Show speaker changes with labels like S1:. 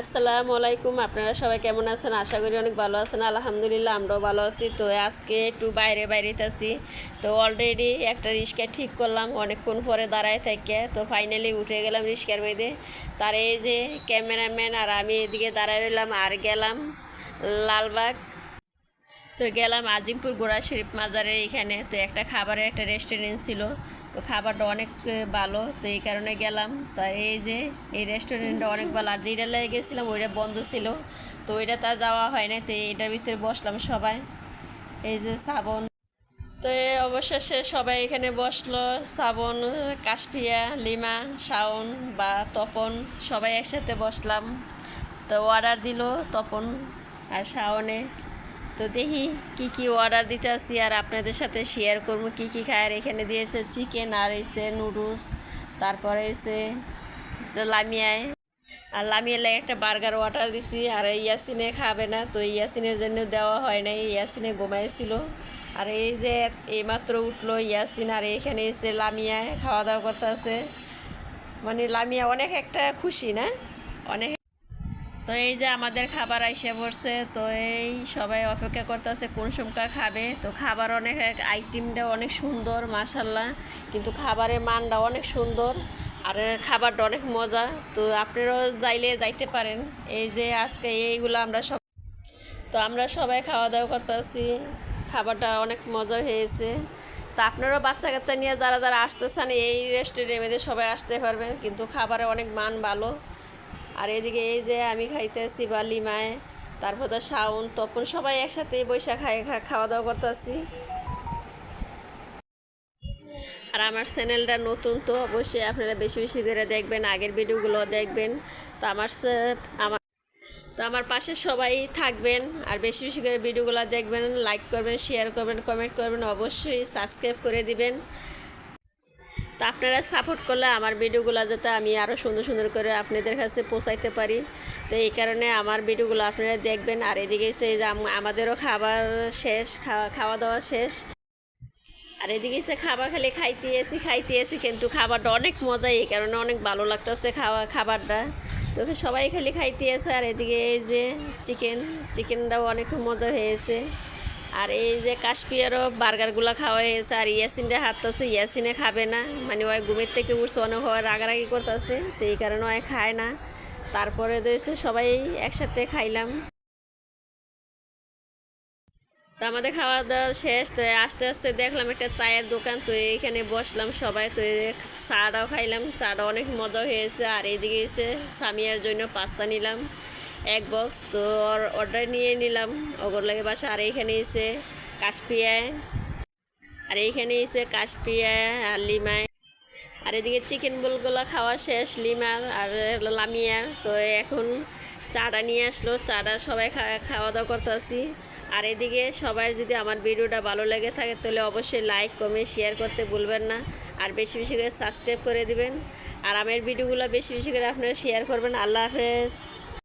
S1: আসসালামু আলাইকুম, আপনারা সবাই কেমন আছেন? আশা করি অনেক ভালো আছেন। আলহামদুলিল্লাহ, আমরাও ভালো আছি। তো আজকে একটু বাইরে বাইরে আছি। তো অলরেডি একটা রিক্সা ঠিক করলাম, অনেকক্ষণ পরে দাঁড়ায় থাকে। তো ফাইনালি উঠে গেলাম রিক্সার মধ্যে। তার এই যে ক্যামেরাম্যান আর আমি এদিকে দাঁড়ায় রইলাম, আর গেলাম লালবাগ। তো গেলাম আজিমপুর গোড়া শরীফ মাজারের এখানে। তো একটা খাবারের একটা রেস্টুরেন্ট ছিল। তো খাবারটা অনেক ভালো। তো এই কারণে গেলাম। তো এই যে, এই রেস্টুরেন্টটা অনেক ভালো। আর যেটা লেগে গেছিলাম, ওইটা বন্ধ ছিল। তো ওইটা তার যাওয়া হয় না তো এটার ভিতরে বসলাম সবাই। এই যে শ্রাবণ তো অবশেষে সবাই এখানে বসল। শ্রাবণ কাশপিয়া লিমা, শাওন বা তপন সবাই একসাথে বসলাম। তো অর্ডার দিল তপন আর শাওনে। তো দেখি কি কি অর্ডার দিতে আসি আর আপনাদের সাথে শেয়ার করব কি কি খায় আর এখানে দিয়েছে চিকেন আর এসে নুডলস তারপরে এসে লামিয়ায়। আর লামিয়ে লাগে একটা বার্গার অর্ডার দিছি আর ইয়াসিনে খাবে না, তো ইয়াসিনের জন্য দেওয়া হয় নাই ইয়াসিনে ঘুমাইছিল। আর এই যে এইমাত্র উঠল ইয়াসিন আর এখানে এসে লামিয়ায় খাওয়া দাওয়া করতে আছে মানে লামিয়া অনেক একটা খুশি না? অনেক তো এই যে আমাদের খাবার আইসে পড়ছে, তো এই সবাই অপেক্ষা করতেছে কোন সমকা খাবে। তো খাবার অনেক, আইটেমটা অনেক সুন্দর মাসাল্লাহ কিন্তু খাবারের মানটা অনেক সুন্দর আর খাবারটা অনেক মজা। তো আপনারাও যাইলে যাইতে পারেন। এই যে আজকে এইগুলো আমরা সব তো আমরা সবাই খাওয়া দাওয়া করতেছি। খাবারটা অনেক মজা হয়েছে। তো আপনারাও বাচ্চা কাচ্চা নিয়ে যারা যারা আসতেছেন, এই রেস্টুরেন্টে সবাই আসতে পারবেন। কিন্তু খাবারে অনেক মান ভালো। আর এদিকে এই যে আমি খাইতেছি বা লিমায়, তারপর তো শাউন তপন, সবাই একসাথে বৈশাখ খাই খাওয়া দাওয়া করতেছি। আর আমার চ্যানেলটা নতুন তো অবশ্যই আপনারা বেশি বেশি করে দেখবেন, আগের ভিডিওগুলো দেখবেন। তো আমার আমার, তো আমার পাশে সবাই থাকবেন আর বেশি বেশি করে ভিডিওগুলো দেখবেন লাইক করবেন শেয়ার করবেন কমেন্ট করবেন, অবশ্যই সাবস্ক্রাইব করে দিবেন। তো আপনারা সাপোর্ট করলে আমার ভিডিওগুলো যাতে আমি আরও সুন্দর সুন্দর করে আপনাদের কাছে পৌঁছাইতে পারি। তো এই কারণে আমার ভিডিওগুলো আপনারা দেখবেন। আর এদিকে যে আমাদেরও খাবার শেষ, খাওয়া খাওয়া দাওয়া শেষ। আর এদিকে এসে খাবার খালি খাইতে এসি খাইতে এসি, কিন্তু খাবারটা অনেক মজা এই কারণে অনেক ভালো লাগতেছে খাওয়া খাবারটা। তো সবাই খালি খাইতে এসে আর এদিকে এই যে চিকেন চিকেনটাও অনেক মজা হয়েছে। আর এই যে কাশ্মীরও বার্গারগুলো খাওয়া হয়েছে আর ইয়াসিনটা হাঁটতেছে ইয়াসিনে খাবে না। মানে ওই ঘুমের থেকে উঠছে অনেক হয় রাগারাগি করতেছে, তো এই কারণে ওই খায় না। তারপরে দিয়েছে সবাই একসাথে খাইলাম। তো আমাদের খাওয়া দাওয়া শেষ, তো আস্তে আস্তে দেখলাম একটা চায়ের দোকান, তো এইখানে বসলাম সবাই, তো চাটাও খাইলাম। চাটা অনেক মজা হয়েছে, আর এইদিকে এসে সামিয়ার জন্য পাস্তা নিলাম। এক বক্স তো অর্ডার নিয়ে নিলাম। অগর লাগে বাসা, আর এইখানে এসে কাশপিয়ায় আর এইখানে এসে কাশপিয়ায় আর লিমায় আর এদিকে চিকেন বোলগুলো খাওয়া শেষ লিমার আর লামিয়া। তো এখন চাটা নিয়ে আসলো, চাটা সবাই খাওয়া দাওয়া করতে আসি আর এদিকে সবাই যদি আমার ভিডিওটা ভালো লেগে থাকে, তাহলে অবশ্যই লাইক কমেন্ট শেয়ার করতে ভুলবেন না। আর বেশি বেশি করে সাবস্ক্রাইব করে দিবেন। আর আমার ভিডিওগুলো বেশি বেশি করে আপনারা শেয়ার করবেন। আল্লাহ হাফেজ।